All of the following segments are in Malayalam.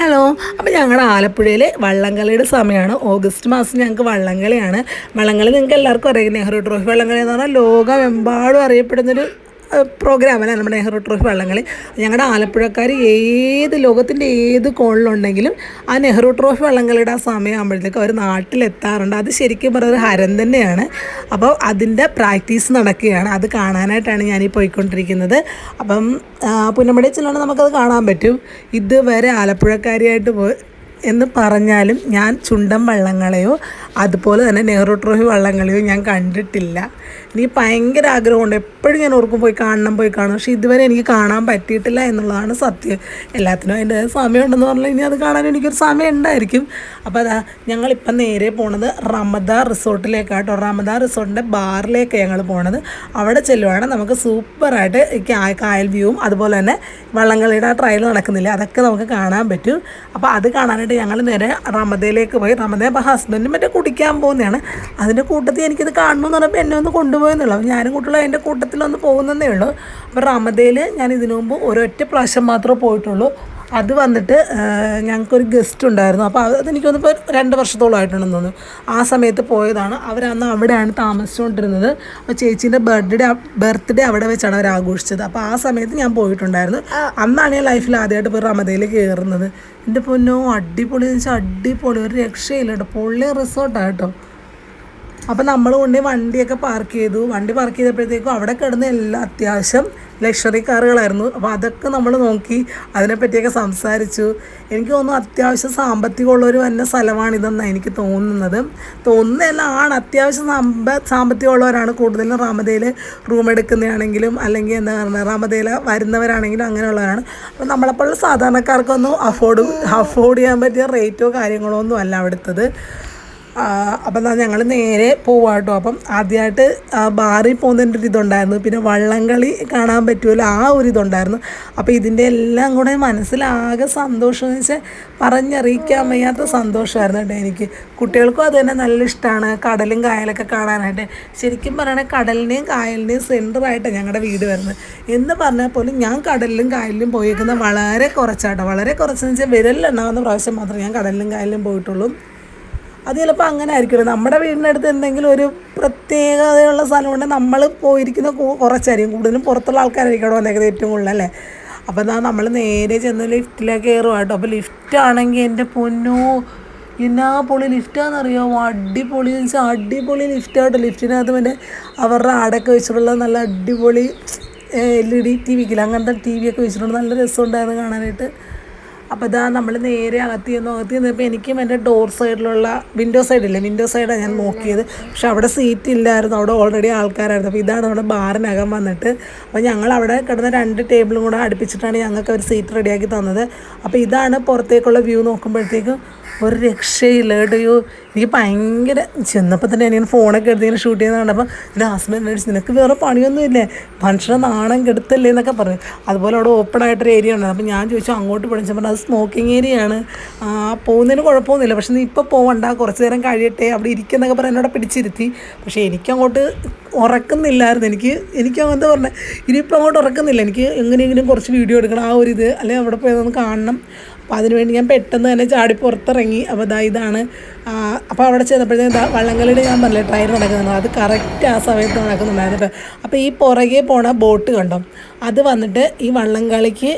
ഹലോ അപ്പോൾ ഞങ്ങളുടെ ആലപ്പുഴയിലെ വള്ളംകളിയുടെ സമയമാണ് ഓഗസ്റ്റ് മാസം ഞങ്ങൾക്ക് വള്ളംകളിയാണ്. വള്ളംകളി നിങ്ങൾക്ക് എല്ലാവർക്കും അറിയാം. നെഹ്റു ട്രോഫി വള്ളംകളി എന്ന് പറഞ്ഞാൽ ലോകമെമ്പാടും അറിയപ്പെടുന്നൊരു പ്രോഗ്രാമല്ല നമ്മുടെ നെഹ്റു ട്രോഫി വള്ളംകളി ഞങ്ങളുടെ ആലപ്പുഴക്കാർ ഏത് ലോകത്തിന്റെ ഏത് കോണിലുണ്ടെങ്കിലും ആ നെഹ്റു ട്രോഫി വള്ളംകളിയുടെ ആ സമയമാകുമ്പോഴത്തേക്ക് അവർ നാട്ടിലെത്താറുണ്ട്. അത് ശരിക്കും പറഞ്ഞൊരു ഹരം തന്നെയാണ്. അപ്പോൾ അതിന്റെ പ്രാക്ടീസ് നടക്കുകയാണ്. അത് കാണാനായിട്ടാണ് ഞാനീ പോയിക്കൊണ്ടിരിക്കുന്നത്. അപ്പം പുന്നമ്പടി ചെല്ലുകൊണ്ട് നമുക്കത് കാണാൻ പറ്റും. ഇതുവരെ ആലപ്പുഴക്കാരിയായിട്ട് പോ എന്ന് പറഞ്ഞാലും ഞാൻ ചുണ്ടൻ വള്ളങ്ങളെയോ അതുപോലെ തന്നെ നെഹ്റു ട്രോഫി വള്ളംകളിയും ഞാൻ കണ്ടിട്ടില്ല. എനിക്ക് ഭയങ്കര ആഗ്രഹമുണ്ട്. എപ്പോഴും ഞാൻ ഓർക്കും പോയി കാണണം പോയി കാണണം. പക്ഷേ ഇതുവരെ എനിക്ക് കാണാൻ പറ്റിയിട്ടില്ല എന്നുള്ളതാണ് സത്യം. എല്ലാത്തിനും അതിന്റെ സമയമുണ്ടെന്ന് പറഞ്ഞാൽ ഇനി അത് കാണാൻ എനിക്കൊരു സമയം ഉണ്ടായിരിക്കും. അപ്പോൾ അതാ ഞങ്ങളിപ്പം നേരെ പോണത് റമദ റിസോർട്ടിലേക്കാട്ടോ. റമദ റിസോർട്ടിന്റെ ബാറിലേക്ക് ഞങ്ങൾ പോണത്. അവിടെ ചെല്ലുവാണ് നമുക്ക് സൂപ്പറായിട്ട് കായൽ വ്യൂവും അതുപോലെ തന്നെ വള്ളംകളിയുടെ ആ ട്രയൽ നടക്കുന്നില്ല? അതൊക്കെ നമുക്ക് കാണാൻ പറ്റും. അപ്പോൾ അത് കാണാനായിട്ട് ഞങ്ങൾ നേരെ റമദയിലേക്ക് പോയി. റമദ അപ്പോൾ ഹസ്ബൻഡും മറ്റേ കുടിക്കാൻ പോകുന്നതാണ്. അതിന്റെ കൂട്ടത്തിൽ എനിക്കിത് കാണണമെന്ന് പറഞ്ഞപ്പോൾ എന്നെ ഒന്ന് കൊണ്ടുപോയെന്നുള്ളൂ. അപ്പോൾ ഞാനും കൂട്ടുള്ള എന്റെ കൂട്ടത്തിലൊന്ന് പോകുന്നതേ ഉള്ളൂ. അപ്പോൾ റമദയിൽ ഞാൻ ഇതിനു മുമ്പ് ഒരൊറ്റ പ്രാവശ്യം മാത്രമേ പോയിട്ടുള്ളൂ. അത് വന്നിട്ട് ഞങ്ങൾക്കൊരു ഗസ്റ്റ് ഉണ്ടായിരുന്നു. അപ്പോൾ അത് തോന്നുന്നു ഇപ്പോൾ രണ്ട് വർഷത്തോളമായിട്ടുണ്ടെന്ന് തോന്നുന്നു. ആ സമയത്ത് പോയതാണ്. അവരന്ന് അവിടെയാണ് താമസിച്ചുകൊണ്ടിരുന്നത്. അപ്പോൾ ചേച്ചീന്റെ ബർത്ത്ഡേ ബർത്ത്ഡേ അവിടെ വെച്ചാണ് അവർ ആഘോഷിച്ചത്. അപ്പോൾ ആ സമയത്ത് ഞാൻ പോയിട്ടുണ്ടായിരുന്നു. അന്നാണ് ഞാൻ ലൈഫിൽ ആദ്യമായിട്ട് പോയി റമദയിൽ കയറുന്നത്. എന്റെ പൊന്നോ അടിപൊളി എന്ന് വെച്ചാൽ അടിപൊളി. ഒരു രക്ഷയില്ല കേട്ടോ. പൊള്ളി റിസോർട്ടാണ് കേട്ടോ. അപ്പോൾ നമ്മൾ കൊണ്ട് വണ്ടിയൊക്കെ പാർക്ക് ചെയ്തു. വണ്ടി പാർക്ക് ചെയ്തപ്പോഴത്തേക്കും അവിടെ കിടന്ന എല്ലാ അത്യാവശ്യം ലക്ഷറി കാറുകളായിരുന്നു. അപ്പോൾ അതൊക്കെ നമ്മൾ നോക്കി അതിനെപ്പറ്റിയൊക്കെ സംസാരിച്ചു. എനിക്ക് തോന്നുന്നു അത്യാവശ്യം സാമ്പത്തികമുള്ളൊരു വന്ന സ്ഥലമാണിതെന്നാണ് എനിക്ക് തോന്നുന്നത്. തോന്നുന്നതല്ല ആണ്. അത്യാവശ്യം സാമ്പ സാമ്പത്തികമുള്ളവരാണ് കൂടുതലും റാമതയിൽ റൂം എടുക്കുന്നതാണെങ്കിലും അല്ലെങ്കിൽ എന്താ പറയുക റാമതയിൽ വരുന്നവരാണെങ്കിലും അങ്ങനെയുള്ളവരാണ്. അപ്പോൾ നമ്മളെപ്പോലുള്ള സാധാരണക്കാർക്കൊന്നും അഫോർഡ് അഫോർഡ് ചെയ്യാൻ പറ്റിയ റേറ്റോ കാര്യങ്ങളോ ഒന്നും അല്ല അവിടുത്തത്. അപ്പം എന്നാൽ ഞങ്ങൾ നേരെ പോവാട്ടോ. അപ്പം ആദ്യമായിട്ട് ബാറിൽ പോകുന്നതിന്റെ ഒരു ഇതുണ്ടായിരുന്നു പിന്നെ വള്ളംകളി കാണാൻ പറ്റുമല്ലോ ആ ഒരു ഇതുണ്ടായിരുന്നു അപ്പോൾ ഇതിന്റെ എല്ലാം കൂടെ മനസ്സിലാകെ സന്തോഷം എന്ന് വെച്ചാൽ പറഞ്ഞറിയിക്കാൻ വയ്യാത്ത സന്തോഷമായിരുന്നു കേട്ടോ എനിക്ക്. കുട്ടികൾക്കും അത് തന്നെ നല്ല ഇഷ്ടമാണ് കടലും കായലൊക്കെ കാണാനായിട്ട്. ശരിക്കും പറയുകയാണെങ്കിൽ കടലിനെയും കായലിനെയും സെന്ററായിട്ടാണ് ഞങ്ങളുടെ വീട് വരുന്നത്. എന്ന് പറഞ്ഞാൽ പോലും ഞാൻ കടലിലും കായലിലും പോയേക്കുന്ന വളരെ കുറച്ചാട്ടോ. വളരെ കുറച്ചെന്ന് വെച്ചാൽ വിരലിലുണ്ടാകുന്ന പ്രാവശ്യം മാത്രമേ ഞാൻ കടലിലും കായലിലും പോയിട്ടുള്ളൂ. അത് ചിലപ്പോൾ അങ്ങനെ ആയിരിക്കും നമ്മുടെ വീടിനടുത്ത് എന്തെങ്കിലും ഒരു പ്രത്യേകതയുള്ള സ്ഥലമുണ്ടെങ്കിൽ നമ്മൾ പോയിരിക്കുന്ന കുറച്ചായിരിക്കും. കൂടുതലും പുറത്തുള്ള ആൾക്കാരായിരിക്കും അവിടെ വന്നേക്കുന്നത് ഏറ്റവും കൂടുതൽ അല്ലേ? അപ്പോൾ എന്നാൽ നമ്മൾ നേരെ ചെന്ന് ലിഫ്റ്റിലേക്ക് കയറുക കേട്ടോ. അപ്പോൾ ലിഫ്റ്റ് ആണെങ്കിൽ എന്റെ പൊന്നു എന്നാ പൊളി ലിഫ്റ്റാണെന്നറിയാമോ അടിപൊളി അടിപൊളി ലിഫ്റ്റായിട്ട് ലിഫ്റ്റിനകത്ത് പിന്നെ അവരുടെ ആടൊക്കെ വെച്ചിട്ടുള്ള നല്ല അടിപൊളി എൽ ഇ ഡി ടി വിക്കില്ല അങ്ങനത്തെ ടി വി ഒക്കെ വെച്ചിട്ടുണ്ട്. നല്ല രസമുണ്ടായിരുന്നു കാണാനായിട്ട്. അപ്പോൾ ഇതാ നമ്മൾ നേരെ അകത്തി ചെന്നു അകത്തി ചെന്നപ്പോൾ എനിക്കും എന്റെ ഡോർ സൈഡിലുള്ള വിൻഡോ സൈഡില്ലേ വിൻഡോ സൈഡാണ് ഞാൻ നോക്കിയത്. പക്ഷെ അവിടെ സീറ്റ് ഇല്ലായിരുന്നു. അവിടെ ഓൾറെഡി ആൾക്കാരായിരുന്നു. അപ്പോൾ ഇതാണ് നമ്മുടെ ബാറിനകം വന്നിട്ട്. അപ്പോൾ ഞങ്ങൾ അവിടെ കിടന്ന രണ്ട് ടേബിളും കൂടെ അടുപ്പിച്ചിട്ടാണ് ഞങ്ങൾക്ക് ഒരു സീറ്റ് റെഡിയാക്കി തന്നത്. അപ്പോൾ ഇതാണ് പുറത്തേക്കുള്ള വ്യൂ നോക്കുമ്പോഴത്തേക്കും ഒരു രക്ഷയില്ല കേട്ടോ. എനിക്ക് ഭയങ്കര ചെന്നപ്പോൾ തന്നെ ഞാൻ ഫോണൊക്കെ എടുത്ത് ഇങ്ങനെ ഷൂട്ട് ചെയ്യുന്ന കണ്ടപ്പോൾ എന്റെ ഹസ്ബൻഡ് അടിച്ച് നിനക്ക് വേറെ പണിയൊന്നും ഇല്ലേ മനുഷ്യനെ നാണം കെടുത്തല്ലേ എന്നൊക്കെ പറഞ്ഞു. അതുപോലെ അവിടെ ഓപ്പൺ ആയിട്ടൊരു ഏരിയ ഉണ്ട്. അപ്പോൾ ഞാൻ ചോദിച്ചു അങ്ങോട്ട് പഠിച്ചപ്പോൾ അത് സ്മോക്കിംഗ് ഏരിയ ആണ്. ആ, പോകുന്നതിന് കുഴപ്പമൊന്നുമില്ല. പക്ഷെ നീ ഇപ്പോൾ പോകണ്ട കുറച്ച് നേരം കഴിയട്ടെ. അവിടെ ഇരിക്കുന്നൊക്കെ പറഞ്ഞ് എന്നോട് പിടിച്ചിരുത്തി. പക്ഷേ എനിക്കങ്ങോട്ട് ഉറക്കുന്നില്ലായിരുന്നു. എനിക്ക് എനിക്ക് അങ്ങനത്തെ പറഞ്ഞത് ഇനിയിപ്പോൾ അങ്ങോട്ട് ഉറക്കുന്നില്ല. എനിക്ക് എങ്ങനെയെങ്കിലും കുറച്ച് വീഡിയോ എടുക്കണം. ആ ഒരു ഇത് അല്ലെങ്കിൽ അവിടെ പോയി ഒന്ന് കാണണം. അപ്പോൾ അതിനുവേണ്ടി ഞാൻ പെട്ടെന്ന് തന്നെ ചാടി പുറത്തിറങ്ങി. അപ്പോൾ ഇതാ ഇതാണ് അപ്പോൾ അവിടെ ചെന്നപ്പോഴത്തേക്കും വള്ളംകളിയുടെ ഞാൻ പറഞ്ഞില്ലേ ട്രയൽ നടക്കുന്നുണ്ട് അത് കറക്റ്റ് ആ സമയത്ത് നടക്കുന്നുണ്ടായിരുന്നു. അപ്പോൾ ഈ പുറകെ പോണ ബോട്ട് കണ്ടോ? അത് വന്നിട്ട് ഈ വള്ളംകളിക്ക്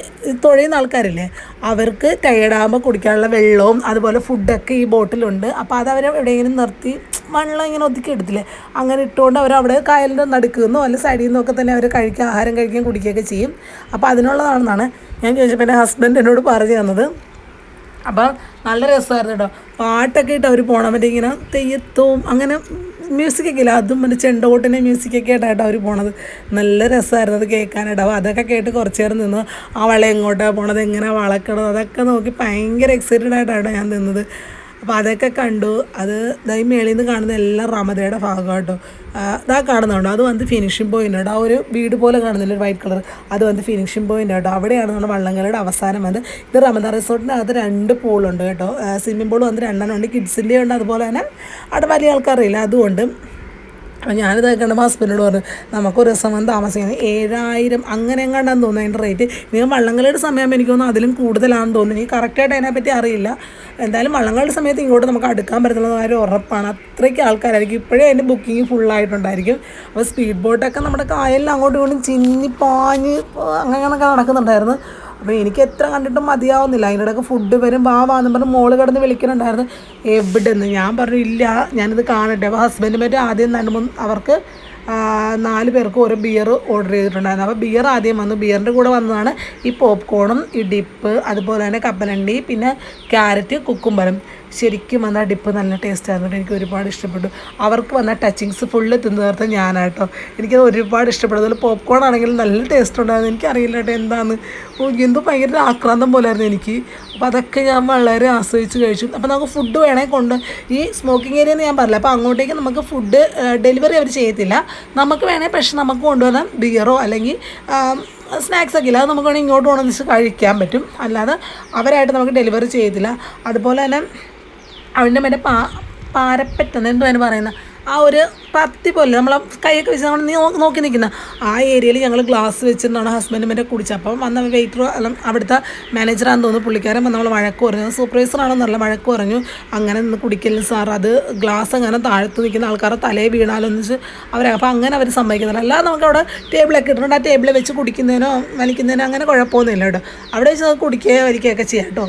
തുഴയുന്ന ആൾക്കാരില്ലേ അവർക്ക് ടയേർഡാകുമ്പോൾ കുടിക്കാനുള്ള വെള്ളവും അതുപോലെ ഫുഡൊക്കെ ഈ ബോട്ടിലുണ്ട് അപ്പോൾ അത് അവർ എവിടെയെങ്കിലും നിർത്തി വെള്ളം ഇങ്ങനെ ഒതുക്കി എടുത്തില്ലേ? അങ്ങനെ ഇട്ടുകൊണ്ട് അവർ അവിടെ കായലിന്റെ നടുക്കുന്നോ അല്ല സൈഡിൽ നിന്നൊക്കെ തന്നെ അവർ കഴിക്കുക ആഹാരം കഴിക്കുകയും കുടിക്കുകയൊക്കെ ചെയ്യും. അപ്പോൾ അതിനുള്ളതാണെന്നാണ് ഞാൻ ചോദിച്ചപ്പോൾ എന്റെ ഹസ്ബൻഡ് എന്നോട് പറഞ്ഞു തന്നത് അപ്പം നല്ല രസമായിരുന്നു കേട്ടോ പാട്ടൊക്കെ ഇട്ട് അവർ പോകണം മറ്റേ ഇങ്ങനെ തെയ്യത്തവും അങ്ങനെ മ്യൂസിക്കൊക്കെ ഇല്ല? അതും മറ്റേ ചെണ്ടകോട്ടിന്റെ മ്യൂസിക്കൊക്കെ ആയിട്ടാണ് അവർ പോണത്. നല്ല രസമായിരുന്നു അത് കേൾക്കാനായിട്ട്. അപ്പോൾ അതൊക്കെ കേട്ട് കുറച്ച് നേരം നിന്ന്. ആ വള എങ്ങോട്ടാണ് പോണത്? എങ്ങനെ വളക്കണത്? അതൊക്കെ നോക്കി ഭയങ്കര എക്സൈറ്റഡ് ആയിട്ടാണ് ഞാൻ നിന്നത്. അപ്പോൾ അതൊക്കെ കണ്ടു. അത് ഈ മേളിൽ നിന്ന് കാണുന്ന എല്ലാം റമദയുടെ ഭാഗം കേട്ടോ. ഇതാ കാണുന്നുണ്ടോ അത് വന്ന് ഫിനിഷിംഗ് പോയിന്റ് കേട്ടോ ആ ഒരു വീട് പോലെ കാണുന്നില്ല ഒരു വൈറ്റ് കളർ അത് വന്ന് ഫിനിഷിംഗ് പോയിന്റ് കേട്ടോ. അവിടെയാണ് നമ്മുടെ വള്ളംകളിയുടെ അവസാനം വന്ന് ഇത് റമദാൻ റിസോർട്ടിനകത്ത് രണ്ട് പൂളുണ്ട് കേട്ടോ. സ്വിമ്മിംഗ് പൂൾ വന്ന് രണ്ടെണ്ണം ഉണ്ട്. കിഡ്സിന്റെ ഉണ്ട് അതുപോലെ തന്നെ. അവിടെ വലിയ ആൾക്കാരില്ല അതുകൊണ്ട് അപ്പോൾ ഞാനിത് കണ്ടപ്പോൾ ഹസ്ബൻഡോട് പറഞ്ഞു നമുക്കൊരു ദിവസം വന്ന് താമസിക്കുന്നത് ഏഴായിരം അങ്ങനെ എങ്ങാണ്ടാന്ന് തോന്നുന്നു അതിന്റെ റേറ്റ് ഇനി വള്ളംകളിയുടെ സമയം എനിക്ക് തോന്നുന്നു അതിലും കൂടുതലാണെന്ന് തോന്നുന്നു. എനിക്ക് കറക്റ്റായിട്ട് അതിനെപ്പറ്റി അറിയില്ല. എന്തായാലും വള്ളംകളിയുടെ സമയത്ത് ഇങ്ങോട്ട് നമുക്ക് അടുക്കാൻ പറ്റുന്ന കാര്യം ഉറപ്പാണ്. അത്രയ്ക്ക് ആൾക്കാരായിരിക്കും. ഇപ്പോഴേ അതിന്റെ ബുക്കിംഗ് ഫുള്ളായിട്ടുണ്ടായിരിക്കും അപ്പോൾ സ്പീഡ് ബോട്ടൊക്കെ നമ്മുടെ കായലിൽ അങ്ങോട്ടും ഇങ്ങോട്ടും ചിന്നി പാഞ്ഞ് അങ്ങനെയൊക്കെ നടക്കുന്നുണ്ടായിരുന്നു. അപ്പോൾ എനിക്ക് എത്ര കണ്ടിട്ടും മതിയാവുന്നില്ല. അതിന്റെ ഇടയ്ക്ക് ഫുഡ് വരും വാ വാന്ന് പറഞ്ഞ് മോൾ കിടന്ന് വിളിക്കുന്നുണ്ടായിരുന്നു എവിടെ നിന്ന് ഞാൻ പറഞ്ഞു ഇല്ല ഞാനിത് കാണട്ടെ. അപ്പോൾ ഹസ്ബൻഡ് മറ്റും ആദ്യം തന്നെ അവർക്ക് നാല് പേർക്ക് ഓരോ ബിയർ ഓർഡർ ചെയ്തിട്ടുണ്ടായിരുന്നു. അപ്പോൾ ബിയർ ആദ്യം വന്നു. ബിയറിന്റെ കൂടെ വന്നതാണ് ഈ പോപ്കോണും ഈ ഡിപ്പ് അതുപോലെ തന്നെ കപ്പലണ്ടി പിന്നെ ക്യാരറ്റ് കുക്കുംബരം. ശരിക്കും വന്ന ഡിപ്പ് നല്ല ടേസ്റ്റ് ആയിരുന്നു എനിക്ക് ഒരുപാട് ഇഷ്ടപ്പെട്ടു. അവർക്ക് വന്ന ടച്ചിങ്സ് ഫുള്ള് തിന്നു തീർത്ത ഞാനാട്ടോ. എനിക്കത് ഒരുപാട് ഇഷ്ടപ്പെട്ടു. അതുപോലെ പോപ്കോൺ ആണെങ്കിലും നല്ല ടേസ്റ്റ് ഉണ്ടായിരുന്നു. എനിക്കറിയില്ല കേട്ടോ എന്താണ് എന്തോ ഭയങ്കര ആക്രാന്തം പോലായിരുന്നു എനിക്ക്. അപ്പോൾ അതൊക്കെ ഞാൻ വളരെ ആസ്വദിച്ച് കഴിച്ചു. അപ്പോൾ നമുക്ക് ഫുഡ് വേണേൽ കൊണ്ട് ഈ സ്മോക്കിംഗ് ഏരിയ എന്ന് ഞാൻ പറഞ്ഞില്ല. അപ്പോൾ അങ്ങോട്ടേക്ക് നമുക്ക് ഫുഡ് ഡെലിവറി അവർ ചെയ്യത്തില്ല. നമുക്ക് വേണേൽ പക്ഷെ നമുക്ക് കൊണ്ടുവരാൻ ബിയറോ അല്ലെങ്കിൽ സ്നാക്സ് ഒക്കെ ഇല്ല. അത് നമുക്ക് വേണമെങ്കിൽ ഇങ്ങോട്ട് കൊണ്ടുവന്ന് വെച്ച് കഴിക്കാൻ പറ്റും. അല്ലാതെ അവരായിട്ട് നമുക്ക് ഡെലിവറി ചെയ്യത്തില്ല. അതുപോലെ തന്നെ അവന്റെ മറ്റേ പാ പാരപ്പറ്റെന്ന് എന്തോ അതിന് പറയുന്ന? ആ ഒരു പത്തി പോലെ നമ്മൾ കൈയൊക്കെ വെച്ച് നമ്മൾ നോക്കി നിൽക്കുന്ന ആ ഏരിയയിൽ ഞങ്ങൾ ഗ്ലാസ് വെച്ചിട്ടാണ് ഹസ്ബൻഡ് എന്റെ കുടിച്ചത്. അപ്പം വന്ന വെയിറ്റർ അവിടുത്തെ മാനേജറാണെന്ന് തോന്നുന്നു പുള്ളിക്കാരൻ വന്ന് നമ്മൾ വഴക്ക് പറഞ്ഞു. സൂപ്പർവൈസറാണെന്നല്ല വഴക്ക് പറഞ്ഞു. അങ്ങനെ നിന്ന് കുടിക്കലും സാർ അത് ഗ്ലാസ് അങ്ങനെ താഴത്ത് നിൽക്കുന്ന ആൾക്കാരെ തലയെ വീണാലൊന്ന് വെച്ച് അവർ അപ്പം അങ്ങനെ അവർ സമ്മതിക്കുന്നില്ല. അല്ലാതെ നമുക്ക് അവിടെ ടേബിളൊക്കെ ഇട്ടിട്ടുണ്ട്. ആ ടേബിളിൽ വെച്ച് കുടിക്കുന്നതിനോ വലിക്കുന്നതിനോ അങ്ങനെ കുഴപ്പമൊന്നുമില്ല കേട്ടോ. അവിടെ വെച്ച് കുടിക്കുകയോ വലിക്കുകയൊക്കെ ചെയ്യാം കേട്ടോ.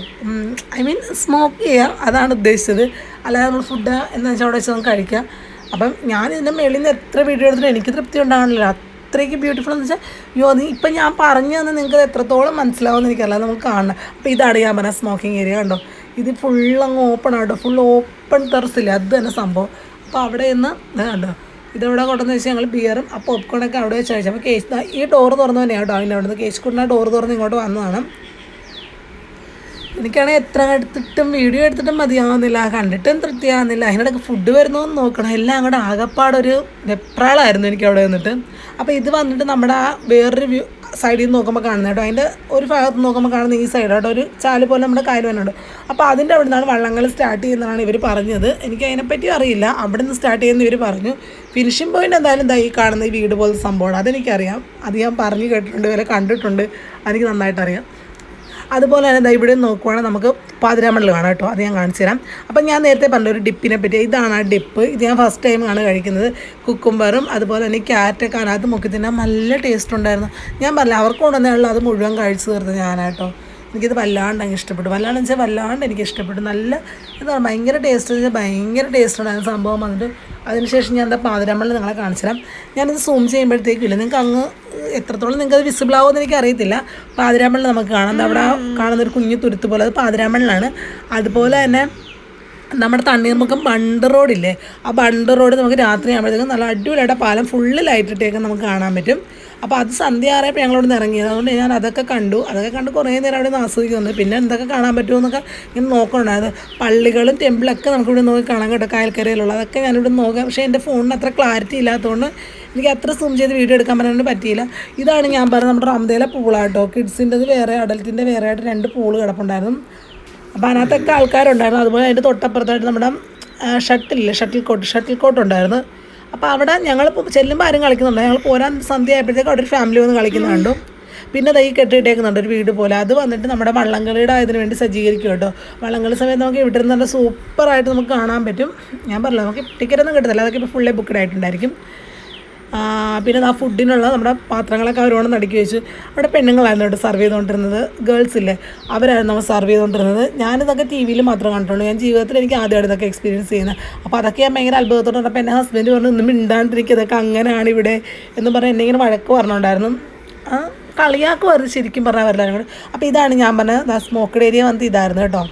ഐ മീൻ സ്മോക്ക് ചെയ്യുക അതാണ് ഉദ്ദേശിച്ചത്. അല്ലാതെ നമ്മൾ ഫുഡ് എന്ന് വെച്ചാൽ അവിടെ വെച്ച് നമുക്ക് കഴിക്കാം. അപ്പം ഞാൻ ഇതിന്റെ മേളിൽ നിന്ന് എത്ര വീഡിയോ എടുത്തിട്ട് എനിക്ക് തൃപ്തി ഉണ്ടാകണില്ല അത്രയ്ക്ക് ബ്യൂട്ടിഫുൾ എന്ന് വെച്ചാൽ യോ ഇപ്പം ഞാൻ പറഞ്ഞു തന്നെ നിങ്ങൾക്ക് എത്രത്തോളം മനസ്സിലാവുമെന്ന് എനിക്കല്ല നമുക്ക് കാണണം. അപ്പോൾ ഇതാണ് ഞാൻ പറഞ്ഞ സ്മോക്കിംഗ് ഏരിയ കണ്ടോ? ഇത് ഫുൾ അങ്ങ് ഓപ്പൺ ആട്ടോ ഫുൾ ഓപ്പൺ ടെറസില്ല അത് തന്നെ സംഭവം. അപ്പോൾ അവിടെ നിന്ന് കണ്ടോ? ഇതെവിടെ കൊണ്ടെന്ന് വെച്ചാൽ ഞങ്ങൾ ബിയറും ആ പോപ്കോണൊക്കെ അവിടെ വെച്ച് കഴിച്ചു. അപ്പോൾ കേസ് ഈ ഡോറ് തുറന്നു തന്നെയാണ് കേട്ടോ. അതിന്റെ അവിടെ നിന്ന് കേസ് കൊണ്ടാ ഡോറ് തുറന്ന് ഇങ്ങോട്ട് വന്നതാണ്. എനിക്കാണെങ്കിൽ എത്ര എടുത്തിട്ടും വീഡിയോ എടുത്തിട്ടും മതിയാവുന്നില്ല കണ്ടിട്ടും തൃപ്തിയാവുന്നില്ല. അതിനിടയ്ക്ക് ഫുഡ് വരുന്നോന്ന് നോക്കണം. എല്ലാം അങ്ങോട്ട് ആകപ്പാടൊരു വെപ്രാളായിരുന്നു എനിക്ക് അവിടെ വന്നിട്ട് അപ്പോൾ ഇത് വന്നിട്ട് നമ്മുടെ ആ വേറൊരു വ്യൂ സൈഡിൽ നിന്ന് നോക്കുമ്പോൾ കാണുന്നത് കേട്ടോ. അതിന്റെ ഒരു ഭാഗത്ത് നോക്കുമ്പോൾ കാണുന്ന ഈ സൈഡ് കേട്ടോ ഒരു ചാൽ പോലെ നമ്മുടെ കായൽ വന്നുണ്ട് അപ്പോൾ അതിന്റെ അവിടെ നിന്നാണ് വള്ളങ്ങൾ സ്റ്റാർട്ട് ചെയ്യുന്നതാണ് ഇവർ പറഞ്ഞത്. എനിക്ക് അതിനെപ്പറ്റി അറിയില്ല. അവിടെ നിന്ന് സ്റ്റാർട്ട് ചെയ്യുന്ന ഇവർ പറഞ്ഞു. ഫിനിഷിംഗ് പോയിന്റ് എന്തായാലും ദൈ കാണുന്ന ഈ വീട് പോലത്തെ സംഭവമാണ്. അതെനിക്കറിയാം. അത് ഞാൻ പറഞ്ഞു കേട്ടിട്ടുണ്ട് ഇവരെ കണ്ടിട്ടുണ്ട്. അതെനിക്ക് നന്നായിട്ട് അറിയാം അതുപോലെ തന്നെ ഇവിടെ നോക്കുവാണെങ്കിൽ നമുക്ക് പാതിരാമണൽ കാണാം കേട്ടോ. അത് ഞാൻ കാണിച്ചു തരാം. അപ്പം ഞാൻ നേരത്തെ പറഞ്ഞ ഒരു ഡിപ്പിനെ പറ്റി. ഇതാണ് ആ ഡിപ്പ്. ഇത് ഞാൻ ഫസ്റ്റ് ടൈം ആണ് കഴിക്കുന്നത്. കുക്കുംബറും അതുപോലെ തന്നെ ക്യാരറ്റൊക്കെ അതിനകത്ത് മുക്കി തിന്നാൻ നല്ല ടേസ്റ്റ് ഉണ്ടായിരുന്നു. ഞാൻ പറഞ്ഞില്ല അവർക്ക് കൊണ്ടുവന്നുള്ള അത് മുഴുവൻ കഴിച്ചു തീർത്ത് ഞാനാട്ടോ എനിക്കിത് വല്ലാണ്ട് അങ്ങ് ഇഷ്ടപ്പെട്ടു. വല്ലാണ്ട് വെച്ചാൽ വല്ലാണ്ട് എനിക്ക് ഇഷ്ടപ്പെട്ടു. നല്ല എന്താ ഭയങ്കര ടേസ്റ്റ് വെച്ചാൽ ഭയങ്കര ടേസ്റ്റ് ഉണ്ടായിരുന്ന സംഭവം വന്നിട്ട്. അതിനുശേഷം ഞാൻ എന്താ പാതിരാമണിൽ നിങ്ങളെ കാണിച്ചു തരാം ഞാനിത് സൂം ചെയ്യുമ്പോഴത്തേക്കും ഇല്ല നിങ്ങൾക്ക് അങ്ങ് എത്രത്തോളം നിങ്ങൾക്ക് അത് വിസിബിൾ ആവുമെന്ന് എനിക്ക് അറിയത്തില്ല. പാതിരാമണിൽ നമുക്ക് കാണാം. അവിടെ കാണുന്ന ഒരു കുഞ്ഞു തുരുത്ത് പോലെ അത് പാതിരാമണിലാണ് അതുപോലെ തന്നെ നമ്മുടെ തണ്ണീർമുക്കം ബണ്ട് റോഡില്ലേ ആ ബണ്ട് റോഡ് നമുക്ക് രാത്രി ആകുമ്പോഴത്തേക്കും നല്ല അടിപൊളിയായിട്ട് പാലം ഫുള്ള് ലൈറ്റ് ഇട്ടേക്ക് നമുക്ക് കാണാൻ പറ്റും. അപ്പോൾ അത് സന്ധ്യ ആറപ്പോൾ ഞങ്ങളോട് ഇറങ്ങിയത് അതുകൊണ്ട് ഞാൻ അതൊക്കെ കണ്ടു. അതൊക്കെ കണ്ട് കുറേ നേരം അവിടെ നിന്ന് ആസ്വദിക്കുന്നുണ്ട് പിന്നെ എന്തൊക്കെ കാണാൻ പറ്റുമെന്നൊക്കെ ഇങ്ങനെ നോക്കണ്ടായത് പള്ളികളും ടെമ്പിളൊക്കെ നമുക്കിവിടെ നോക്കി കാണാൻ കേട്ടോ കായൽക്കരയിലുള്ള. അതൊക്കെ ഞാനിവിടെ നോക്കാം. പക്ഷേ എന്റെ ഫോണിന് അത്ര ക്ലാരിറ്റി ഇല്ലാത്തതുകൊണ്ട് എനിക്ക് അത്ര സൂം ചെയ്ത് വീഡിയോ എടുക്കാൻ പറ്റാൻ പറ്റിയില്ല. ഇതാണ് ഞാൻ പറഞ്ഞത് നമ്മുടെ റംതയിലെ പൂളാട്ടോ കിഡ്സിന്റെത് വേറെ അഡൽറ്റിന്റെ വേറെ ആയിട്ട് രണ്ട് പൂൾ കിടപ്പുണ്ടായിരുന്നു. അപ്പോൾ അതിനകത്തൊക്കെ ആൾക്കാരുണ്ടായിരുന്നു. അതുപോലെ അതിന്റെ തൊട്ടപ്പുറത്തായിട്ട് നമ്മുടെ ഷട്ടിലില്ലേ ഷട്ടിൽ കോട്ട് ഷട്ടിൽ കോട്ട് ഉണ്ടായിരുന്നു. അപ്പോൾ അവിടെ ഞങ്ങൾ ചെല്ലുമ്പോൾ ആരും കളിക്കുന്നുണ്ട് ഞങ്ങൾ പോരാൻ സന്ധ്യ ആയപ്പോഴത്തേക്കും അവിടെ ഒരു ഫാമിലി വന്ന് കളിക്കുന്ന കണ്ടു. പിന്നെ തൈ കെട്ടിയിട്ടേക്കുന്നുണ്ട് ഒരു വീട് പോലെ. അത് വന്നിട്ട് നമ്മുടെ വള്ളംകളിയുടെ ഇതിന് വേണ്ടി സജ്ജീകരിക്കും കേട്ടോ. വള്ളംകളി സമയത്ത് നമുക്ക് ഇവിടെ നിന്ന് നല്ല സൂപ്പറായിട്ട് നമുക്ക് കാണാൻ പറ്റും. ഞാൻ പറഞ്ഞില്ല നമുക്ക് ടിക്കറ്റ് ഒന്നും കിട്ടത്തില്ല. അതൊക്കെ ഇപ്പോൾ ഫുള്ളേ ബുക്ക്ഡ് ആയിട്ടുണ്ടായിരിക്കും. പിന്നെ ആ ഫുഡിനുള്ള നമ്മുടെ പാത്രങ്ങളൊക്കെ അവരോട് നടുക്കി വെച്ച് അവിടെ പെണ്ണുങ്ങളായിരുന്നു കേട്ടോ സർവ് ചെയ്തുകൊണ്ടിരുന്നത്. ഗേൾസ് ഇല്ലേ? അവരായിരുന്നു നമ്മൾ സർവ് ചെയ്തുകൊണ്ടിരുന്നത്. ഞാനിതൊക്കെ ടി വിയിൽ മാത്രം കണ്ടിട്ടുള്ളൂ. ഞാൻ ജീവിതത്തിൽ എനിക്ക് ആദ്യമായിട്ട് ഇതൊക്കെ എക്സ്പീരിയൻസ് ചെയ്യുന്നത്. അപ്പോൾ അതൊക്കെ ഞാൻ ഭയങ്കര അത്ഭുതത്തോടെ കണ്ടപ്പോൾ എന്റെ ഹസ്ബൻഡ് പറഞ്ഞു ഒന്നും മിണ്ടാണ്ടിരിക്കുക ഇതൊക്കെ അങ്ങനെയാണ് ഇവിടെ. എന്ന് പറഞ്ഞ് എന്നെ ഇങ്ങനെ വഴക്ക് പറഞ്ഞുണ്ടായിരുന്നു ആ, കളിയാക്കുമായിരുന്നു. ശരിക്കും പറഞ്ഞാൽ അവരെല്ലാവരും കൂടെ അപ്പോൾ ഇതാണ് ഞാൻ പറഞ്ഞത്. സ്മോക്കഡ് ഏരിയ വന്നിട്ട് ഇതായിരുന്നു കേട്ടോ.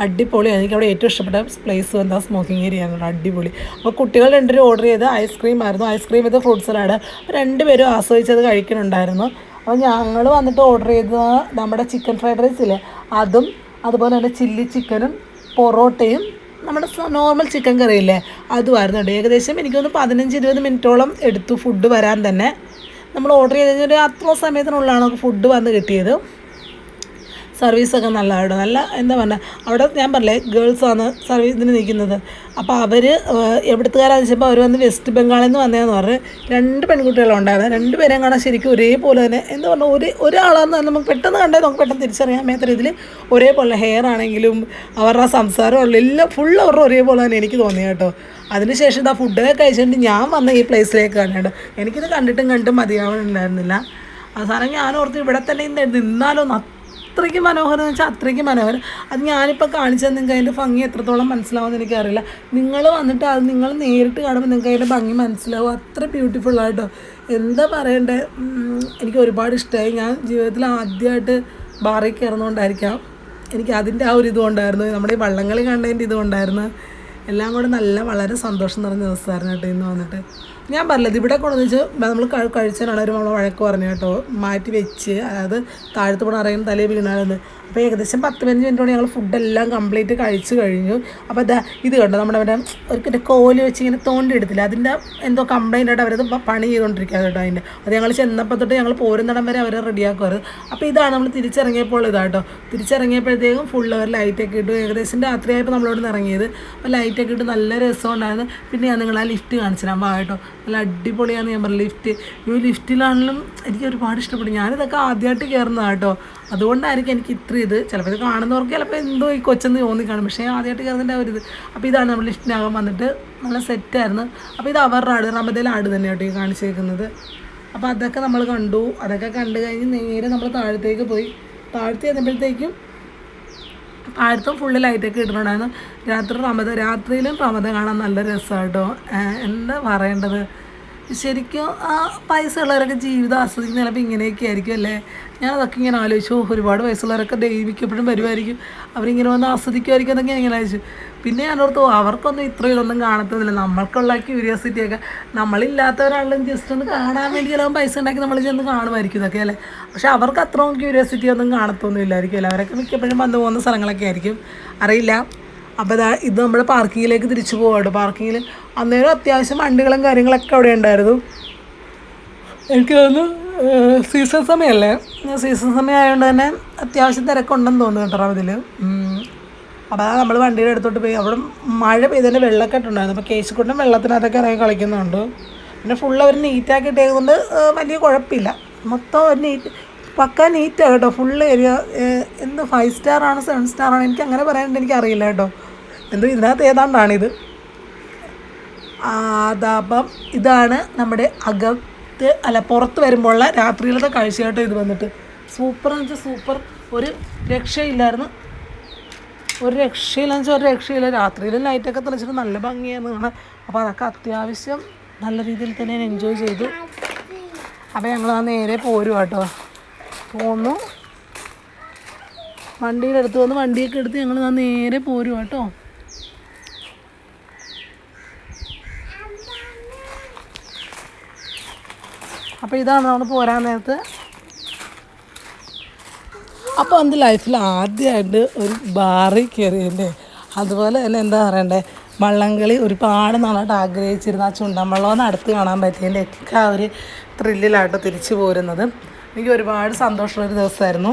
അടിപൊളിയാണ്. എനിക്ക് അവിടെ ഏറ്റവും ഇഷ്ടപ്പെട്ട പ്ലേസ് എന്താ സ്മോക്കിംഗ് ഏരിയ ആണ് അടിപൊളി. അപ്പോൾ കുട്ടികൾ രണ്ടുപേരും ഓർഡർ ചെയ്ത് ഐസ്ക്രീം ആയിരുന്നു. ഐസ്ക്രീം വിത്ത് ഫ്രൂട്ട് സലാഡ് രണ്ടുപേരും ആസ്വദിച്ചത് കഴിക്കുന്നുണ്ടായിരുന്നു അപ്പോൾ ഞങ്ങൾ വന്നിട്ട് ഓർഡർ ചെയ്ത നമ്മുടെ ചിക്കൻ ഫ്രൈഡ് റൈസ് ഇല്ലേ? അതും അതുപോലെ തന്നെ ചില്ലി ചിക്കനും പൊറോട്ടയും നമ്മുടെ നോർമൽ ചിക്കൻ കറി ഇല്ലേ? അതുമായിരുന്നു കേട്ടോ. ഏകദേശം എനിക്കൊന്ന് പതിനഞ്ച് ഇരുപത് മിനിറ്റോളം എടുത്തു ഫുഡ് വരാൻ തന്നെ. നമ്മൾ ഓർഡർ ചെയ്ത് കഴിഞ്ഞാൽ ഒരു അത്ര സമയത്തിനുള്ളിലാണ് ഫുഡ് വന്ന് കിട്ടിയത്. സർവീസൊക്കെ നല്ലതായിട്ട് നല്ല എന്താ പറയുക അവിടെ ഞാൻ പറഞ്ഞേ ഗേൾസാണ് സർവീസിന് നിൽക്കുന്നത്. അപ്പോൾ അവർ എവിടത്തുകാരാന്ന് വെച്ചപ്പോൾ അവർ വന്ന് വെസ്റ്റ് ബംഗാളിൽ നിന്ന് വന്നതെന്ന് പറഞ്ഞ് രണ്ട് പെൺകുട്ടികളുണ്ടായിരുന്നു. രണ്ട് പേരെയും കാണാൻ ശരിക്കും ഒരേപോലെ തന്നെ എന്താ പറഞ്ഞാൽ ഒരു ഒരാളാന്ന് നമുക്ക് പെട്ടെന്ന് കണ്ടാൽ നമുക്ക് പെട്ടെന്ന് തിരിച്ചറിയാൻ മേത്ത രീതിയിൽ ഒരേപോലെ ഹെയർ ആണെങ്കിലും അവരുടെ സംസാരം എല്ലാം ഫുൾ അവരുടെ ഒരേപോലെ തന്നെ എനിക്ക് തോന്നി കേട്ടോ. അതിനുശേഷം ഇതാ ഫുഡൊക്കെ കഴിച്ചിട്ട് ഞാൻ വന്ന ഈ പ്ലേസിലേക്ക് കണ്ടു എനിക്കിത് കണ്ടിട്ടും കണ്ടും മതിയാവുന്നുണ്ടായിരുന്നില്ല അവസാനം ഞാൻ ഓർത്ത് ഇവിടെ തന്നെ ഇന്ന് നിന്നാലോ അത്രയ്ക്ക് മനോഹരം എന്ന് വെച്ചാൽ അത്രയ്ക്ക് മനോഹരം. അത് ഞാനിപ്പോൾ കാണിച്ചാൽ നിങ്ങൾക്ക് അതിന്റെ ഭംഗി എത്രത്തോളം മനസ്സിലാവുമെന്ന് എനിക്കറിയില്ല. നിങ്ങൾ വന്നിട്ട് അത് നിങ്ങൾ നേരിട്ട് കാണുമ്പോൾ നിങ്ങൾക്ക് അതിന്റെ ഭംഗി മനസ്സിലാവും. അത്ര ബ്യൂട്ടിഫുൾ ആയിട്ടോ എന്താ പറയണ്ടേ? എനിക്ക് ഒരുപാട് ഇഷ്ടമായി ഞാൻ ജീവിതത്തിൽ ആദ്യമായിട്ട് ബാറിൽ കയറുന്നതുകൊണ്ടായിരിക്കാം എനിക്ക് അതിന്റെ ആ ഒരു ഇതുകൊണ്ടായിരുന്നു നമ്മുടെ ഈ വള്ളംകളി കണ്ടതിന്റെ ഇതുകൊണ്ടായിരുന്നു എല്ലാം കൂടെ നല്ല വളരെ സന്തോഷം നിറഞ്ഞ ദിവസമായിരുന്നു കേട്ടോ ഇന്ന് വന്നിട്ട്. ഞാൻ പറഞ്ഞത് ഇവിടെ കൊണ്ടുവന്ന് നമ്മൾ കഴിച്ചാലാണ് ഒരു നമ്മളെ വഴക്ക് പറഞ്ഞു കേട്ടോ. മാറ്റി വെച്ച് അതായത് താഴത്ത് പോണ അറിയാൻ തലയിൽ വീണാലെന്ന്. അപ്പോൾ ഏകദേശം പത്ത് പതിനഞ്ച് മിനിറ്റോടെ ഞങ്ങൾ ഫുഡെല്ലാം കംപ്ലീറ്റ് കഴിച്ചു കഴിഞ്ഞു. അപ്പോൾ ഇതാ ഇത് കണ്ടോ നമ്മുടെ അവിടെ ഒരു കോൽ വെച്ച് ഇങ്ങനെ തോണ്ടി എടുത്തില്ല? അതിന്റെ എന്തോ കംപ്ലൈന്റ് ആയിട്ട് അവരത് പണി ചെയ്തുകൊണ്ടിരിക്കുക കേട്ടോ അതിന്റെ അത് ഞങ്ങൾ ചെന്നപ്പോൾ തൊട്ട് ഞങ്ങൾ പോരുന്നിടം വരെ അവരെ റെഡിയാക്കുമാറ് അപ്പോൾ ഇതാണ് നമ്മൾ തിരിച്ചിറങ്ങിയപ്പോൾ ഇതാട്ടോ തിരിച്ചിറങ്ങിയപ്പോഴത്തേക്കും ഫുൾ അവർ ലൈറ്റൊക്കെ ഇട്ടു. ഏകദേശം രാത്രിയായപ്പോൾ നമ്മളോട് ഇറങ്ങിയത്. അപ്പോൾ ലൈറ്റൊക്കെ ഇട്ട് നല്ല രസമുണ്ടായിരുന്നു. പിന്നെ ഞാൻ നിങ്ങൾ ആ ലിഫ്റ്റ് കാണിച്ചു തരാൻ കേട്ടോ. നല്ല അടിപൊളിയാണ് ഞാൻ പറഞ്ഞു ലിഫ്റ്റ് ഈ ലിഫ്റ്റിലാണെങ്കിലും എനിക്ക് ഒരുപാട് ഇഷ്ടപ്പെട്ടു. ഞാനിതൊക്കെ ആദ്യമായിട്ട് കയറുന്നതാണ് കേട്ടോ. അതുകൊണ്ടായിരിക്കും എനിക്ക് ഇത്ര ഇത്. ചിലപ്പോൾ ഇത് കാണുന്നവർക്ക് ചിലപ്പോൾ എന്തോ ഈ കൊച്ചെന്ന് തോന്നി കാണും. പക്ഷേ ആദ്യമായിട്ട് കയറുന്നതിന്റെ ഒരു ഇത്. അപ്പോൾ ഇതാണ് നമ്മൾ ലിഫ്റ്റിനകം വന്നിട്ട് നല്ല സെറ്റായിരുന്നു അപ്പോൾ ഇത് അവരുടെ ആട് റമദയിലെ ആട് തന്നെ കേട്ടോ ഈ കാണിച്ചേക്കുന്നത്. അപ്പോൾ അതൊക്കെ നമ്മൾ കണ്ടു. അതൊക്കെ കണ്ടു കഴിഞ്ഞ് നേരെ നമ്മൾ താഴത്തേക്ക് പോയി. താഴ്ത്തി ചെന്നപ്പോഴത്തേക്കും താഴത്തും ഫുള്ള് ലൈറ്റൊക്കെ ഇട്ടിട്ടുണ്ടായിരുന്നു രാത്രി റമദ രാത്രിയിലും റമദ കാണാൻ നല്ല രസമാണ് കേട്ടോ എന്താ പറയേണ്ടത്? ശരിക്കും ആ പൈസ ഉള്ളവരൊക്കെ ജീവിതം ആസ്വദിക്കുന്ന ചിലപ്പോൾ ഇങ്ങനെയൊക്കെ ആയിരിക്കും അല്ലേ? ഞാനതൊക്കെ ഇങ്ങനെ ആലോചിച്ചു ഒരുപാട് വയസ്സുള്ളവരൊക്കെ ദൈവിക്കപ്പോഴും വരുമായിരിക്കും അവരിങ്ങനെ വന്ന് ആസ്വദിക്കുമായിരിക്കും എന്നൊക്കെ ഞാൻ ഇങ്ങനെ ആലോചിച്ചു. പിന്നെ ഞാൻ ഓർത്തു "ഓ, അവർക്കൊന്നും ഇത്ര ഇതൊന്നും കാണത്തുന്നില്ല നമ്മൾക്കുള്ള ക്യൂരിയോസിറ്റിയൊക്കെ നമ്മളില്ലാത്തവരാണെങ്കിലും ജസ്റ്റ് ഒന്ന് കാണാൻ വേണ്ടി ചിലപ്പോൾ പൈസ ഉണ്ടാക്കി നമ്മൾ ചെന്ന് കാണുമായിരിക്കും ഇതൊക്കെ അല്ലേ? പക്ഷേ അവർക്ക് അത്രയും ക്യൂരിയോസിറ്റി ഒന്നും കാണത്തൊന്നും ഇല്ലായിരിക്കും അല്ലേ? അവരൊക്കെ മിക്കപ്പോഴും വന്നു പോകുന്ന സ്ഥലങ്ങളൊക്കെ ആയിരിക്കും. അറിയില്ല. അപ്പോൾ ഇതാ ഇത് നമ്മൾ പാർക്കിങ്ങിലേക്ക് തിരിച്ചു പോവാണ് പാർക്കിങ്ങിൽ അന്നേരം അത്യാവശ്യം വണ്ടികളും കാര്യങ്ങളൊക്കെ അവിടെ ഉണ്ടായിരുന്നു. എനിക്ക് തോന്നുന്നു സീസൺ സമയമല്ലേ സീസൺ സമയം ആയതുകൊണ്ട് തന്നെ അത്യാവശ്യം തിരക്കുണ്ടെന്ന് തോന്നുന്നു കേട്ടോ അതിൽ അപ്പോൾ നമ്മൾ വണ്ടിയുടെ അടുത്തോട്ട് പോയി. അവിടെ മഴ പെയ്തതിന്റെ വെള്ളമൊക്കെ ഇട്ടുണ്ടായിരുന്നു. അപ്പോൾ കേശുക്കുട്ടൻ വെള്ളത്തിനകത്തൊക്കെ ഇറങ്ങി കളിക്കുന്നുണ്ട്. പിന്നെ ഫുൾ അവർ നീറ്റാക്കി ഇട്ടേക്കുന്നത് വലിയ കുഴപ്പമില്ല. മൊത്തം ഒരു നീറ്റ് പക്ക നീറ്റാണ് കേട്ടോ. ഫുൾ ഏരിയ എന്ത് ഫൈവ് സ്റ്റാർ ആണ് സെവൻ സ്റ്റാർ ആണ്. എനിക്ക് അങ്ങനെ പറയാനായിട്ട് എനിക്കറിയില്ല കേട്ടോ. എന്തോ ഇതിനകത്ത് ഏതാണ്ടാണിത്? അതപ്പം ഇതാണ് നമ്മുടെ അകത്ത് അല്ല പുറത്ത് വരുമ്പോഴുള്ള രാത്രിയിലത്തെ കാഴ്ചയായിട്ട് ഇത് വന്നിട്ട്. സൂപ്പർ എന്ന് വെച്ചാൽ സൂപ്പർ ഒരു രക്ഷയില്ലായിരുന്നു. ഒരു രക്ഷയില്ലെന്ന് വെച്ചാൽ ഒരു രക്ഷയില്ല. രാത്രിയിൽ ലൈറ്റൊക്കെ തെളിച്ചിട്ട് നല്ല ഭംഗിയായിരുന്നു കാണാൻ. അപ്പോൾ അതൊക്കെ അത്യാവശ്യം നല്ല രീതിയിൽ തന്നെ ഞാൻ എൻജോയ് ചെയ്തു. അപ്പോൾ ഞങ്ങൾ ആ നേരെ പോരും കേട്ടോ. പോന്നു. വണ്ടിയുടെ അടുത്ത് വന്ന് വണ്ടിയൊക്കെ എടുത്ത് ഞങ്ങൾ ആ നേരെ പോരും കേട്ടോ. അപ്പോൾ ഇതാണ് നമ്മൾ പോരാൻ നേരത്ത്. അപ്പോൾ എന്റെ ലൈഫിൽ ആദ്യമായിട്ട് ഒരു ബാറിൽ കയറിയല്ലേ അതുപോലെ തന്നെ എന്താ പറയണ്ടേ? വള്ളംകളി ഒരുപാട് നാളായിട്ട് ആഗ്രഹിച്ചിരുന്ന. ആ ചുണ്ടൻവള്ളം ഒന്ന് അടുത്ത് കാണാൻ പറ്റിയതിന്റെ ഒക്കെ ആ ഒരു ത്രില്ലിലായിട്ട് തിരിച്ചു പോരുന്നത്. എനിക്ക് ഒരുപാട് സന്തോഷമുള്ളൊരു ദിവസമായിരുന്നു.